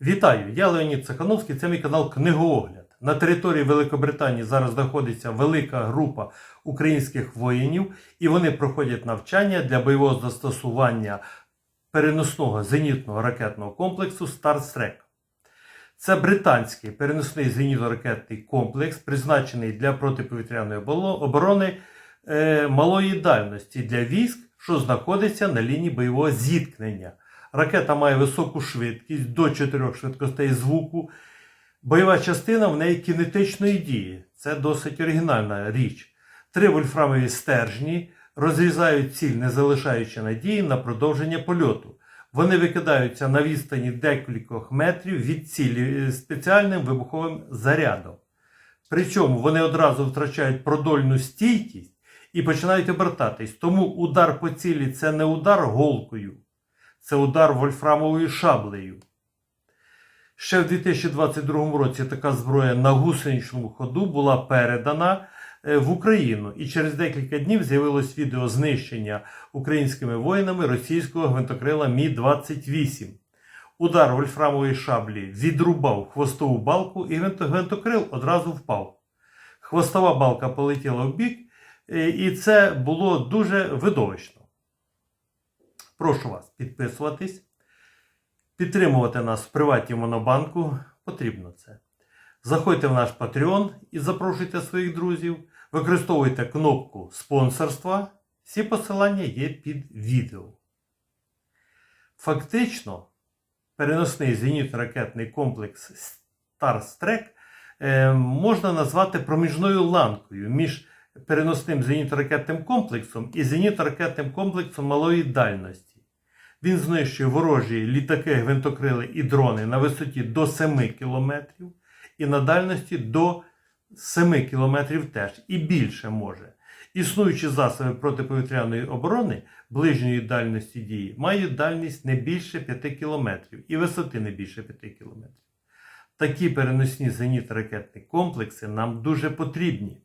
Вітаю! Я Леонід Цехановський, це мій канал Книгоогляд. На території Великобританії зараз знаходиться велика група українських воїнів, і вони проходять навчання для бойового застосування переносного зенітного ракетного комплексу Старстрек. Це британський переносний зенітно-ракетний комплекс, призначений для протиповітряної оборони е, малої дальності для військ, що знаходиться на лінії бойового зіткнення. Ракета має високу швидкість до 4 швидкостей звуку. Бойова частина в неї кінетичної дії. Це досить оригінальна річ. Три вольфрамові стержні розрізають ціль, не залишаючи надії на продовження польоту. Вони викидаються на відстані декількох метрів від цілі спеціальним вибуховим зарядом. Причому вони одразу втрачають продольну стійкість і починають обертатись. Тому удар по цілі це не удар голкою, це удар вольфрамовою шаблею. Ще в 2022 році така зброя на гусеничному ходу була передана е, в Україну, і через декілька днів з'явилось відео знищення українськими воїнами російського гвинтокрила Мі-28. Удар вольфрамової шаблі відрубав хвостову балку, і гвинтокрил одразу впав. Хвостова балка полетіла в бік, е, і це було дуже видовищно. Прошу вас підписуватись, підтримувати нас в приватній монобанку. Потрібно це. Заходьте в наш Patreon і запрошуйте своїх друзів. Використовуйте кнопку спонсорства. Всі посилання є під відео. Фактично, переносний зенітно-ракетний комплекс Старстрек е, можна назвати проміжною ланкою між переносним зенітно-ракетним комплексом і зенітно-ракетним комплексом малої дальності. Він знищує ворожі літаки, гвинтокрили і дрони на висоті до 7 км і на дальності до 7 км теж, і більше може. Існуючі засоби протиповітряної оборони ближньої дальності дії мають дальність не більше 5 км і висоти не більше 5 км. Такі переносні зенітно-ракетні комплекси нам дуже потрібні,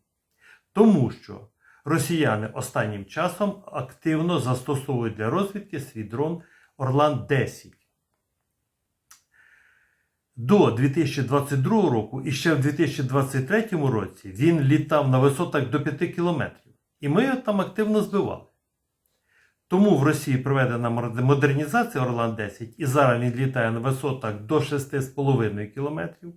тому що росіяни останнім часом активно застосовують для розвідки свій дрон Орлан 10. До 2022 року і ще в 2023 році він літав на висотах до 5 кілометрів. І ми його там активно збивали. Тому в Росії проведена модернізація Орлан 10 і зараз він літає на висотах до 6,5 кілометрів.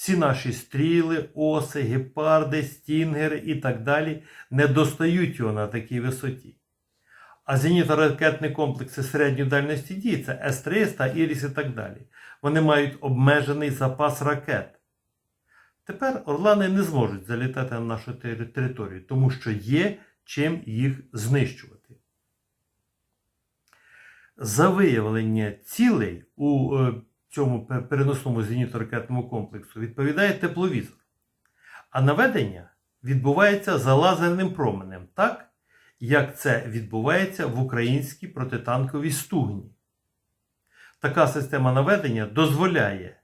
Всі наші стріли, оси, гепарди, стінгери і так далі не достають його на такій висоті. А зенітно-ракетні комплекси середньої дальності дії це С-300, Іріс і так далі. Вони мають обмежений запас ракет. Тепер орлани не зможуть залітати на нашу територію, тому що є чим їх знищувати. За виявлення цілей у е, цьому переносному зенітно-ракетному комплексу відповідає тепловізор. А наведення відбувається за лазерним променем, так як це відбувається в українській протитанковій стугні. Така система наведення дозволяє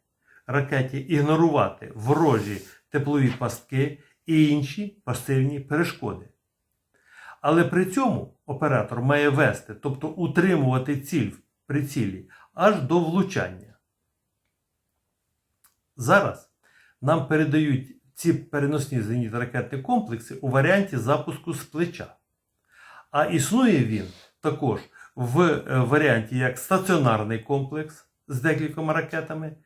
ракеті ігнорувати ворожі теплові пастки і інші пасивні перешкоди. Але при цьому оператор має вести, тобто утримувати ціль в прицілі аж до влучання. Зараз нам передають ці переносні зенітно-ракетні комплекси у варіанті запуску з плеча. А існує він також в е, варіанті як стаціонарний комплекс з декількома ракетами.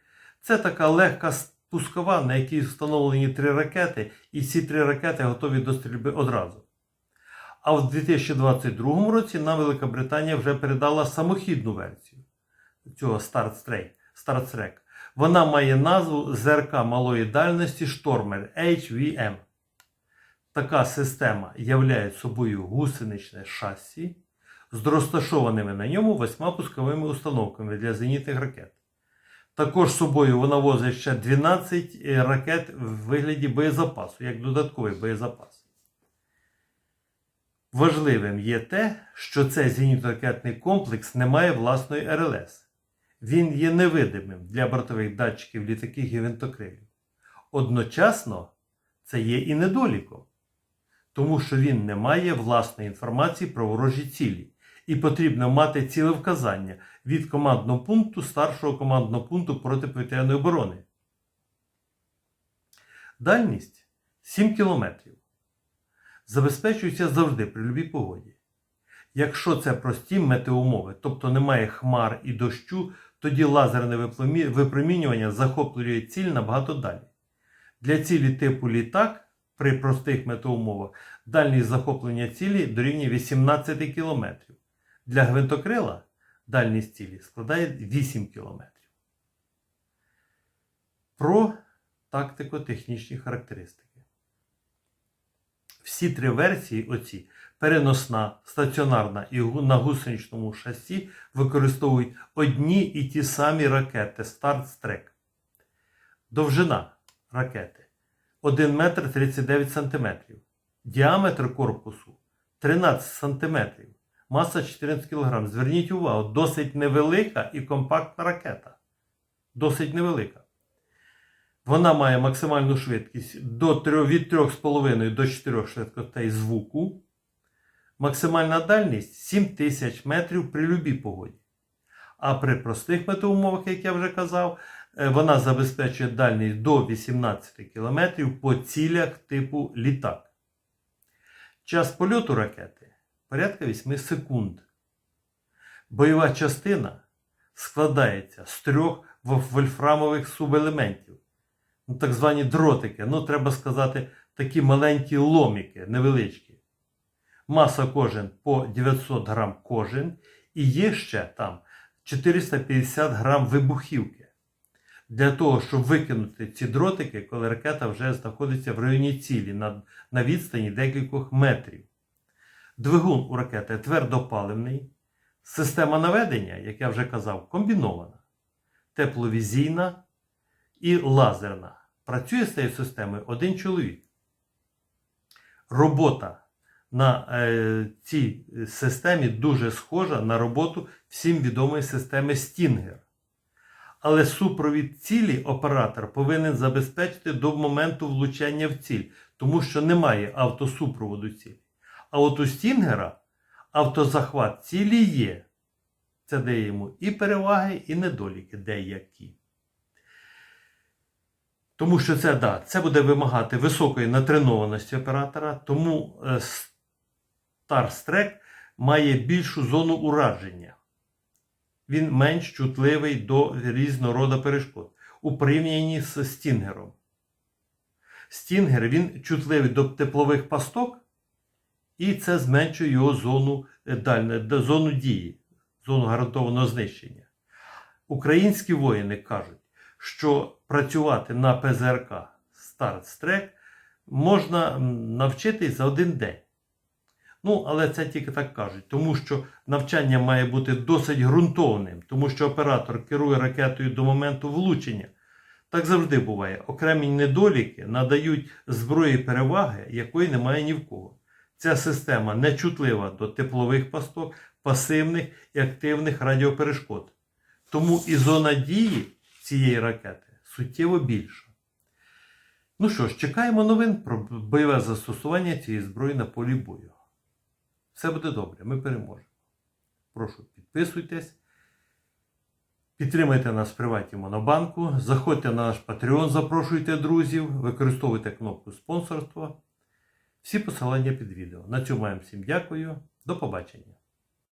Це така легка спускова, на якій встановлені три ракети, і ці три ракети готові до стрільби одразу. А в 2022 році нам Велика Британія вже передала самохідну версію цього Startrek. Startrek. Вона має назву ЗРК малої дальності Штормер HVM. Така система являє собою гусеничне шасі з розташованими на ньому восьма пусковими установками для зенітних ракет. Також собою вона возить ще 12 ракет в вигляді боєзапасу, як додатковий боєзапас. Важливим є те, що цей зенітно-ракетний комплекс не має власної РЛС. Він є невидимим для бортових датчиків літаків і гвинтокрилів. Одночасно це є і недоліком, тому що він не має власної інформації про ворожі цілі і потрібно мати ціле вказання від командного пункту старшого командного пункту протиповітряної оборони. Дальність 7 км. Забезпечується завжди при любій погоді. Якщо це прості метеоумови, тобто немає хмар і дощу, тоді лазерне випромінювання захоплює ціль набагато далі. Для цілі типу літак при простих метеоумовах дальність захоплення цілі дорівнює 18 км. Для гвинтокрила дальність цілі складає 8 км. Про тактико-технічні характеристики. Всі три версії оці переносна, стаціонарна і на гусеничному шасі використовують одні і ті самі ракети Старт-Стрек. Довжина ракети 1 метр 39 сантиметрів. Діаметр корпусу 13 сантиметрів. Маса 14 кг. Зверніть увагу, досить невелика і компактна ракета. Досить невелика. Вона має максимальну швидкість до 3, від 3,5 до 4 швидкостей звуку. Максимальна дальність 7000 метрів при любій погоді. А при простих метеоумовах, як я вже казав, е, вона забезпечує дальність до 18 км по цілях типу літак. Час польоту ракети порядка 8 секунд. Бойова частина складається з трьох вольфрамових субелементів. Ну, так звані дротики. Ну, треба сказати, такі маленькі ломіки, невеличкі. Маса кожен по 900 грам кожен. І є ще там 450 грам вибухівки. Для того, щоб викинути ці дротики, коли ракета вже знаходиться в районі цілі на, на відстані декількох метрів. Двигун у ракети твердопаливний. Система наведення, як я вже казав, комбінована, тепловізійна і лазерна. Працює з цією системою один чоловік. Робота на е, цій системі дуже схожа на роботу всім відомої системи Стінгер. Але супровід цілі оператор повинен забезпечити до моменту влучання в ціль, тому що немає автосупроводу цілі. А от у Стінгера автозахват цілі є. Це дає йому і переваги, і недоліки деякі. Тому що це, да, це буде вимагати високої натренованості оператора, тому е, Starstrek має більшу зону ураження. Він менш чутливий до різного роду перешкод у порівнянні з Стінгером. Стінгер він чутливий до теплових пасток, і це зменшує його зону, е, зону дії, зону гарантованого знищення. Українські воїни кажуть, що працювати на ПЗРК Startstrek можна навчитись за один день. Ну, але це тільки так кажуть, тому що навчання має бути досить ґрунтовним, тому що оператор керує ракетою до моменту влучення. Так завжди буває. Окремі недоліки надають зброї переваги, якої немає ні в кого. Ця система не чутлива до теплових пасток, пасивних і активних радіоперешкод. Тому і зона дії цієї ракети суттєво більша. Ну що ж, чекаємо новин про бойове застосування цієї зброї на полі бою. Все буде добре, ми переможемо. Прошу, підписуйтесь. Підтримайте нас в приваті Монобанку, заходьте на наш Patreon, запрошуйте друзів, використовуйте кнопку спонсорства. Всі посилання під відео. На цьому я всім дякую. До побачення.